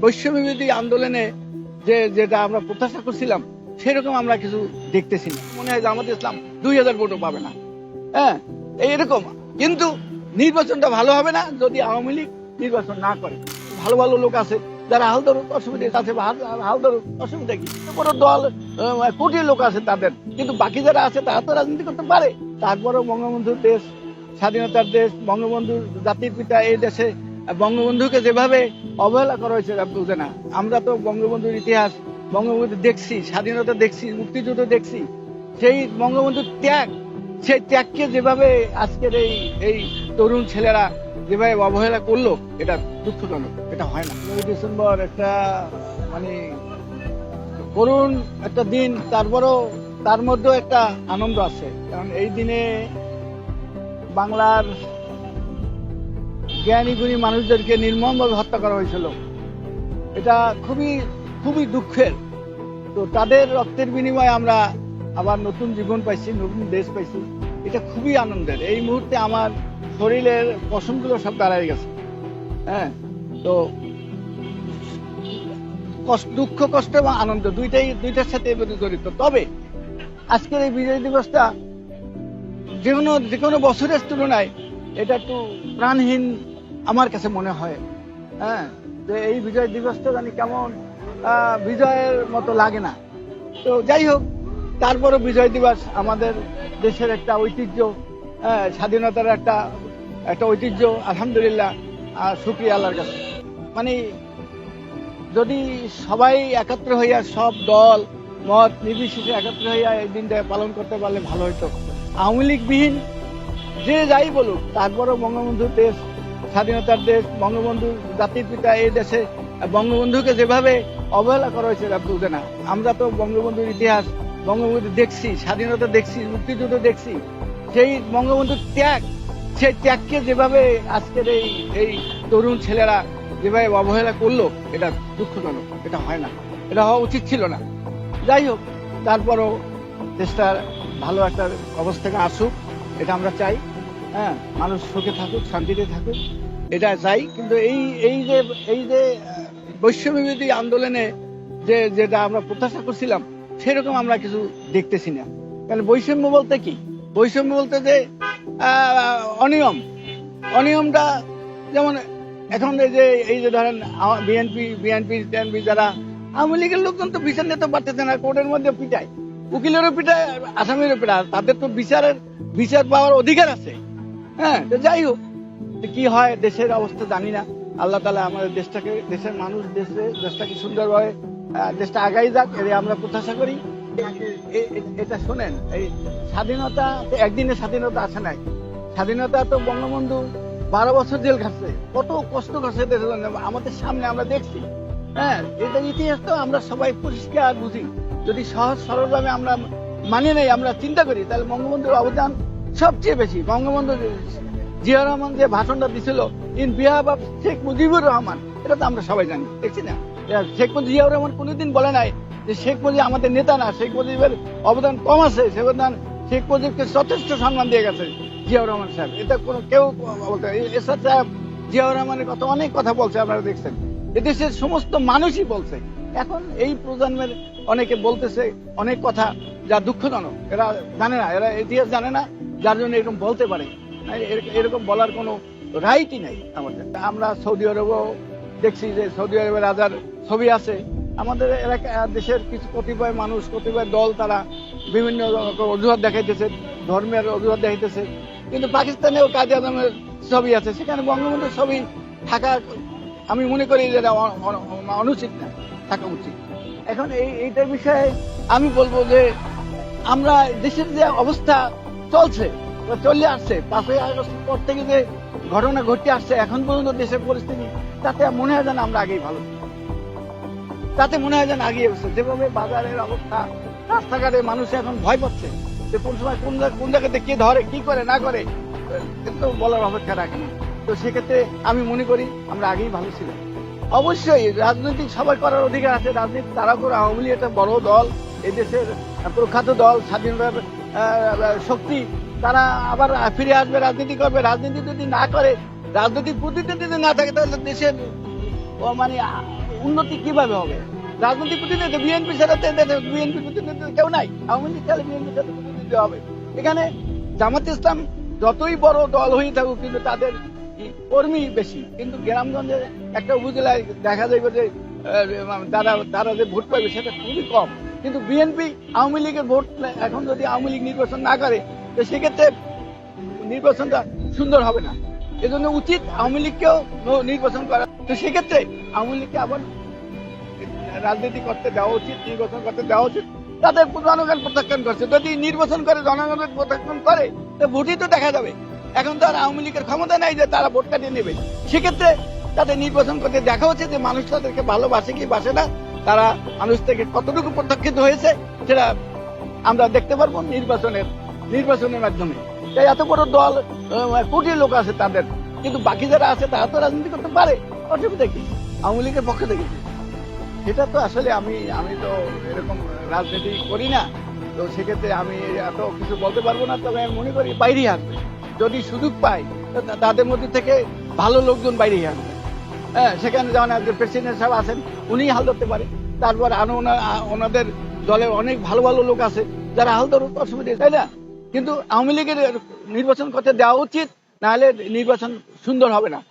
বৈশ্ববিরোধী আন্দোলনে যে, যেটা আমরা প্রত্যাশা করছিলাম, সেরকম আমরা কিছু দেখতেছি না। মনে হয় জামাত ইসলাম দুই হাজার ভোটও পাবে না। হ্যাঁ এইরকম। কিন্তু নির্বাচনটা ভালো হবে না যদি আওয়ামী লীগ নির্বাচন না করে। ভালো ভালো লোক আছে, যারা হাল ধরুক, অসুবিধা আছে হাল- ধরুক, অসুবিধা কি? বড় দল কোটি লোক আছে তাদের। কিন্তু বাকি যারা আছে, তারা তো রাজনীতি করতে পারে। তারপরেও বঙ্গবন্ধুর দেশ, স্বাধীনতার দেশ, বঙ্গবন্ধুর জাতির পিতা এই দেশে বঙ্গবন্ধুকে যেভাবে অবহেলা করা হয়েছে বুঝে না আমরা তো বঙ্গবন্ধুর ইতিহাস বঙ্গবন্ধু দেখছি, স্বাধীনতা দেখছি, মুক্তিযুদ্ধ দেখছি। সেই বঙ্গবন্ধুর ত্যাগ, সেই ত্যাগকে যেভাবে আজকের এই এই তরুণ ছেলেরা যেভাবে অবহেলা করল, এটা দুঃখজনক, এটা হয় না। পনেরোই ডিসেম্বর একটা মানে করুণ একটা দিন, তারপরও, তার মধ্যেও একটা আনন্দ আছে। কারণ এই দিনে বাংলার জ্ঞানী গুণী মানুষদেরকে নির্মমভাবে হত্যা করা হয়েছিল। এটা খুবই খুবই দুঃখের। তো তাদের রক্তের বিনিময়ে আমরা আবার নতুন জীবন পাইছি, নতুন দেশ পাইছি। এটা খুবই আনন্দের। এই মুহূর্তে আমার শরীরের পশমগুলো সব দাঁড়ায় গেছে। হ্যাঁ তো দুঃখ, কষ্ট এবং আনন্দ দুইটাই, দুইটার সাথে জড়িত। তবে আজকের এই বিজয় দিবসটা যে কোনো যে কোনো বছরের তুলনায় এটা একটু প্রাণহীন আমার কাছে মনে হয় হ্যাঁ যে এই বিজয় দিবসটা জানি কেমন বিজয়ের মতো লাগে না। তো যাই হোক তারপরও বিজয় দিবস আমাদের দেশের একটা ঐতিহ্য হ্যাঁ, স্বাধীনতার একটা একটা ঐতিহ্য আলহামদুলিল্লাহ আর শুক্রিয়া আল্লাহর কাছে। মানে যদি সবাই একত্র হইয়া সব দল মত নির্বিশেষে একত্র হইয়া এই দিনটা পালন করতে পারলে ভালো হতো আওয়ামী লীগবিহীন যে যাই বলুক তারপরও বঙ্গবন্ধুর দেশ স্বাধীনতার দেশ বঙ্গবন্ধুর জাতির পিতা এই দেশে বঙ্গবন্ধুকে যেভাবে অবহেলা করা হয়েছে বুঝে না আমরা তো বঙ্গবন্ধুর ইতিহাস, বঙ্গবন্ধু দেখছি, স্বাধীনতা দেখছি, মুক্তিযুদ্ধ দেখছি, সেই বঙ্গবন্ধুর ত্যাগ, সেই ত্যাগকে যেভাবে আজকের এই এই তরুণ ছেলেরা যেভাবে অবহেলা করল, এটা দুঃখজনক, এটা হয় না, এটা হওয়া উচিত ছিল না। যাই হোক, তারপরও দেশটার ভালো একটা অবস্থাকে আসুক, এটা আমরা চাই। হ্যাঁ মানুষ সুখে থাকুক, শান্তিতে থাকুক। এটা চাই, কিন্তু এই এই যে এই যে বৈশ্ববিরোধী আন্দোলনে যে, যেটা আমরা প্রত্যাশা করছিলাম, সেরকম আমরা কিছু দেখতেছি না। কারণ বৈষম্য বলতে কি? বৈষম্য বলতে যে অনিয়ম। অনিয়মটা যেমন এখন এই যে এই যে ধরেন বিএনপি বিএনপি, টিএনপি যারা, আওয়ামী লীগের লোকজন তো বিচার নিতে পারতেছে না, কোর্টের মধ্যে পিটায়। উকিলেরও পিটায়, আসামিরও পিটায় তাদের তো বিচারের, বিচার পাওয়ার অধিকার আছে। হ্যাঁ যাই হোক কি হয়, দেশের অবস্থা জানি না। আল্লাহ তালা আমাদের দেশটাকে, দেশের মানুষ, দেশে দেশটাকে সুন্দরভাবে দেশটা আগাই যাক এর আমরা প্রত্যাশা করি। এটা শোনেন, এই স্বাধীনতা একদিনে স্বাধীনতা আসে নাই। স্বাধীনতা তো বঙ্গবন্ধু বারো বছর জেল খাচ্ছে, কত কষ্ট করছে দেশের জন্য, আমাদের সামনে আমরা দেখছি। হ্যাঁ এটা ইতিহাস তো আমরা সবাই পরিষ্কার বুঝি। যদি সহজ সরলভাবে আমরা মানি নেই, আমরা চিন্তা করি, তাহলে বঙ্গবন্ধুর অবদান সবচেয়ে বেশি। বঙ্গবন্ধু জিয়া রহমান যে ভাষণটা দিছিল, in behalf of Sheikh Mujibur Rahman এটা তো আমরা সবাই জানি, দেখছি না? শেখ মুজিব জিয়াউর রহমান কোনোদিন বলে নাই যে শেখ মুজিব আমাদের নেতা না, শেখ মুজিবের অবদান কম আছে, সে অবদান শেখ মুজিবকে যথেষ্ট সম্মান দিয়ে গেছে জিয়াউর রহমান সাহেব। এটা কোনো কেউ এসআর সাহেব জিয়াউর রহমানের কথা অনেক কথা বলছে, আপনারা দেখছেন। এদেশের সমস্ত মানুষই বলছে। এখন এই প্রজন্মের অনেকে বলতেছে অনেক কথা যা দুঃখজনক। এরা জানে না, এরা ইতিহাস জানে না। যার জন্য এরকম বলতে পারে। এর- এরকম বলার কোনো রাইটই নাই আমাদের আমরা সৌদি আরবও দেখছি যে সৌদি আরবের রাজার ছবি আছে। আমাদের এলাকা, দেশের কিছু কতিপয় মানুষ, কতিপয় দল তারা বিভিন্ন অজুহাত দেখাইতেছে, ধর্মের অজুহাত দেখাইতেছে। কিন্তু পাকিস্তানেও কাজী আজমের ছবি আছে, সেখানে বঙ্গবন্ধুর ছবি থাকা আমি মনে করি যে এটা অনুচিত না, থাকা উচিত। এখন এই, এইটার বিষয়ে আমি বলব যে আমরা দেশের যে অবস্থা চলছে চলে আসছে। পাঁচই আগস্ট পর থেকে যে ঘটনা ঘটতে আসছে, এখন পর্যন্ত দেশের পরিস্থিতি, তাতে মনে হয় যেন আমরা আগেই ভালো তাতে মনে হয় যেন আগিয়ে গেছে যেভাবে বাজারের অবস্থা, রাস্তাঘাটে মানুষ এখন ভয় পাচ্ছে যে কোন সময় কোন কোন জায়গাতে কে ধরে, কি করে, না করে কিন্তু বলার অপেক্ষা রাখে তো সেক্ষেত্রে আমি মনে করি আমরা আগেই ভালো ছিলাম। অবশ্যই রাজনৈতিক সবাই করার অধিকার আছে। রাজনীতি তারা করে আওয়ামী লীগ একটা বড় দল। এই দেশের প্রখ্যাত দল, স্বাধীনতার শক্তি, তারা আবার ফিরে আসবে, রাজনীতি করবে। রাজনীতি যদি না করে, রাজনৈতিক প্রতিদ্বন্দ্বী যদি না থাকে, তাহলে দেশের মানে উন্নতি কীভাবে হবে? রাজনৈতিক প্রতিনিধি বিএনপি ছাড়া বিএনপি প্রতিনিধি কেউ নাই। আওয়ামী লীগ ছাড়া বিএনপি সাথে প্রতিনিধি হবে। এখানে জামাত ইসলাম যতই বড় দল হয়ে থাকুক, কিন্তু তাদের কর্মী বেশি। কিন্তু গ্রামগঞ্জে একটা উপজেলায় দেখা যাবে যে তারা তারা যে ভোট পাবে সেটা খুবই কম। কিন্তু বিএনপি আওয়ামী লীগের ভোট এখন যদি আওয়ামী লীগ নির্বাচন না করে, তো সেক্ষেত্রে নির্বাচনটা সুন্দর হবে না। এজন্য উচিত আওয়ামী লীগকেও নির্বাচন করা। তো সেক্ষেত্রে আওয়ামী লীগকে আবার রাজনীতি করতে দেওয়া উচিত, নির্বাচন করতে দেওয়া উচিত। তাদের জনগণ প্রত্যাখ্যান করছে। যদি নির্বাচন করে জনগণের প্রত্যাখ্যান করে, তো ভোটই তো দেখা যাবে। এখন তো আর আওয়ামী লীগের ক্ষমতা নাই যে তারা ভোট কাটিয়ে নেবে। সেক্ষেত্রে তাদের নির্বাচন করতে দেখা হচ্ছে যে মানুষ তাদেরকে ভালোবাসে কি বাসে না। তারা মানুষ থেকে কতটুকু প্রত্যাখ্যিত হয়েছে সেটা আমরা দেখতে পারব নির্বাচনের নির্বাচনের মাধ্যমে। তাই এত বড় দল কোটি লোক আছে তাদের। কিন্তু বাকি যারা আছে, তারা তো রাজনীতি করতে পারে। অসুবিধা কি? আওয়ামী লীগের পক্ষে থেকে সেটা তো আসলে আমি আমি তো এরকম রাজনীতি করি না। তো সেক্ষেত্রে আমি এত কিছু বলতে পারব না। তবে আমি মনে করি বাইরেই আসবে। যদি সুযোগ পাই তাদের মধ্যে থেকে ভালো লোকজন বাইরেই আসবে। হ্যাঁ সেখানে যেমন একজন প্রেসিডেন্ট সাহেব আছেন, উনি হাল ধরতে পারে। তারপর আরও ওনা- ওনাদের দলে অনেক ভালো ভালো লোক আছে, যারা হাল ধরতে অসুবিধা তাই না? কিন্তু আওয়ামী লীগের নির্বাচন করতে দেওয়া উচিত, নাহলে নির্বাচন সুন্দর হবে না।